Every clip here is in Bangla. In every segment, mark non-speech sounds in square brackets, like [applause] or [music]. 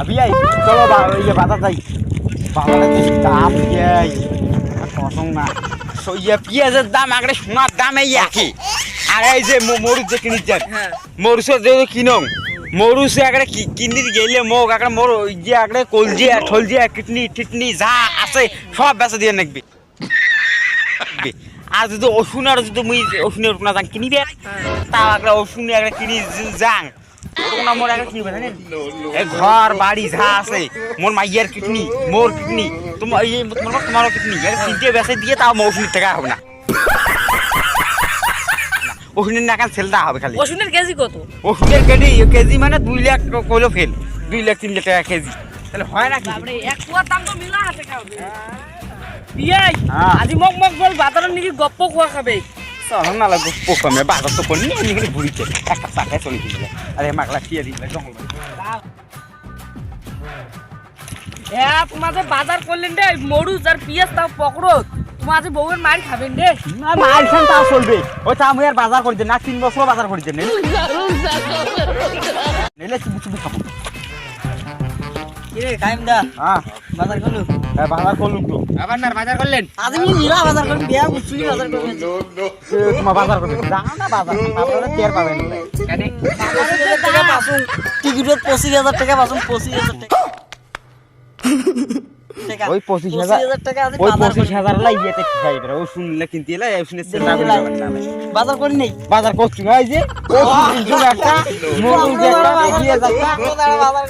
আবি আই চলো বা ওই যে বাজার যাই বাজারে কি দাম ইয়াই কসম না। ইয়া পেঁয়াজের দাম আগে সোনার দাম এই একই। আর এই যে মরিচ যে কিনিছেন হ্যাঁ। মরিচের যে কিনং মরুচে আগে কিনি গেলে মোক আগে মোর ওই যে আগে কলজি ঠলজি কিডনি টিটনি যা আছে সব বেচা দিয়ে নাকবি। আর যদি ওষুধ আর যদি মুই ওষুধের না যাং কিনিবে তা আগে ওষুধ আগে কিনি য- যাং। ওরকম না মোর আগে কিনবে জানেন ঘর বাড়ি যা আছে মোর মাইয়ার কিডনি মোর কিডনি তোমার এই তোমার তোমারও কিডনি তিনটে বেচে দিয়ে তাও মৌসুমীর টাকা হবে না। ওষুধের না কেন সেলটা হবে খালি। ওষুধের কেজি কত? ওষুধের কেজি কেজি মানে দুই লাখ কইলো ফেল দুই লাখ তিন লাখ টাকা কেজি। তাহলে হয় না কি? এক কুয়ার দাম তো মিলা আছে বিয়াই হ্যাঁ। আজি মোক মোক বল বাজারের নাকি গপ্প খোয়া খাবে। বাজার তো করি এমনি ঘুরিতে একটা চাকায় চলে দিলে আরে মাগলা টিয়া দিলে জঙ্গল হ্যাঁ তোমার যে বাজার করলেন রে মরুচ আর পিঁয়াজ তাও পকড়ো তোমার যে বউয়ের মার খাবেন রে। না মাল খান তাও চলবে। ওই তা আমি আর বাজার করি না তিন বছর বাজার করি [laughs] নেই নিলে চুবু চুবু খাব। কিরে কাইম দা। হ্যাঁ। বাজার করলু? হ্যাঁ, বাজার করলুম তো। আবার না বাজার করলেন? আজ আমি নীলা বাজার করবি বিয়া বুঝছি বাজার করবি। তোমার বাজার করবে। জানা না বাজার আপনারা টের পাবেন টাকা পাসুন টিকিটত পঁচিশ হাজার টাকা পাসুন পঁচিশ হাজার টাকা। ওই পঁচিশ হাজার হাজার টাকা আছে ওই পঁচিশ হাজার লাই ইয়েতে খাই বেড়া ও শুনলে কিনতে ও শুনে চেষ্টা করে। বাজার করি নেই। বাজার করছি ভাই যে। ও একটা বাজার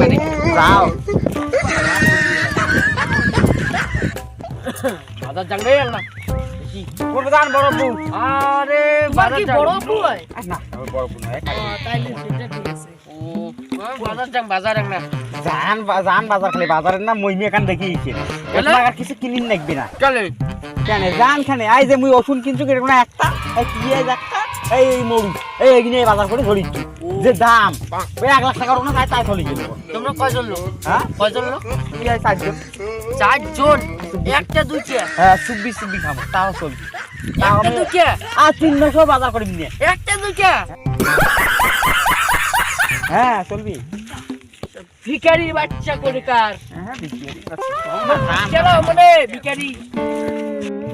করি যাও বাজার যান রে না কোন বড় আরে বাজার বড় বুই না বড় বউ নয় তাইলে সেটা ঠিক আছে। বাজার যান বাজার না। জান জান বাজার খালি বাজারের নাম মই মেকান দেখি ইছে? আর কিছু কিনিন না। চলে কেন জান খানে আই যে মুই ওষুধ কিনছু কোনো একটা? এই পেঁয়াজ একটা? এই মরুচ এই এগিনে বাজার করে ধরিচ্ছি যে দাম ওই এক লাখ টাকার কোনো তাই তাই চলে গেল। তোমরা কয়জন লোক? হ্যাঁ? কয়জন লোক? পেঁয়াজ চারজন। চারজন? একটা দুইটা? হ্যাঁ চব্বিশ চব্বিশ খাব তাও চলবে একটা আমি- আর তিন বছর বাজার করে নিয়ে। একটা দুইটা? হ্যাঁ চলবি। ভিখারি বাচ্চা করে কার? হ্যাঁ বিক্রি কেন মানে ভিখারি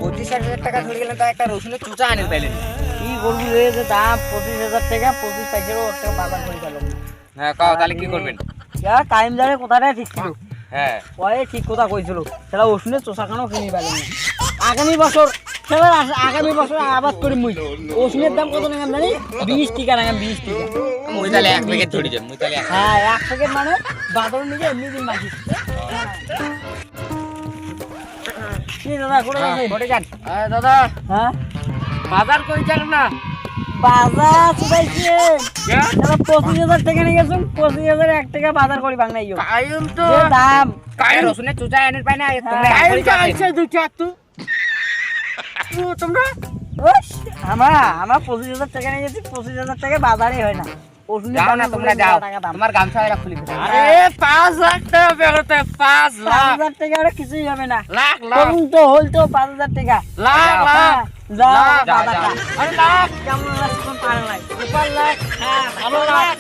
পঁচিশ হাজার টাকা ধরে গেলেন তা একটা রসুনের চুচা আনে পাইলেন কি করবি রে যে দাম পঁচিশ হাজার টাকা পঁচিশ টাকারও একটা বাজার করে গেল। হ্যাঁ কাও তাহলে কি করবেন? টাইম যাবে কথাটাই ঠিক ছিল। হ্যাঁ। ওই ঠিক কথা কইছিল। সেটা ওষুধের চোষাখানো কিনি পাইলেন না। আগামী বছর সেবার আগামী বছর আবাদ করি মুই। ওষুধের দাম কত নাগাম জানি? বিশ টিকা নাগাম বিশ টিকা। মুই তাহলে এক প্যাকেট ধরে যান মুই তাহলে হ্যাঁ এক প্যাকেট মানে বাদর নিজে এমনি দিন বাকি। কি দাদা যান? দাদা হ্যাঁ? বাজার কই না? বাজার? তাহলে পঁচিশ হাজার টাকা নিয়ে গেছেন পঁচিশ হাজার এক টাকা বাজার করি বাংলা ইয়ো টাইম তো। দাম। চুচা এনে পাই না তোমরা টাইম তো। আইছে তু। তো তোমরা? ওস, আমার আমার পঁচিশ হাজার টাকা নিয়ে গেছি পঁচিশ হাজার টাকা বাজারে হয় না। যাও না তোমরা যাও। তোমার গামছা এরা খুলি ফেলো। আরে পাঁচ লাখ টাকা বেরোতে পাঁচ পাঁচ লাখ। হাজার টাকা ওরা কিছুই হবে না। লাখ লাখ। তখন তো হল তো পাঁচ হাজার টাকা। লাখ লাখ। যাও লাখ। যাও। আরে লাখ। কেমন লাগছে কোন পার লাখ সুপার লাখ। হ্যাঁ ভালো লাখ।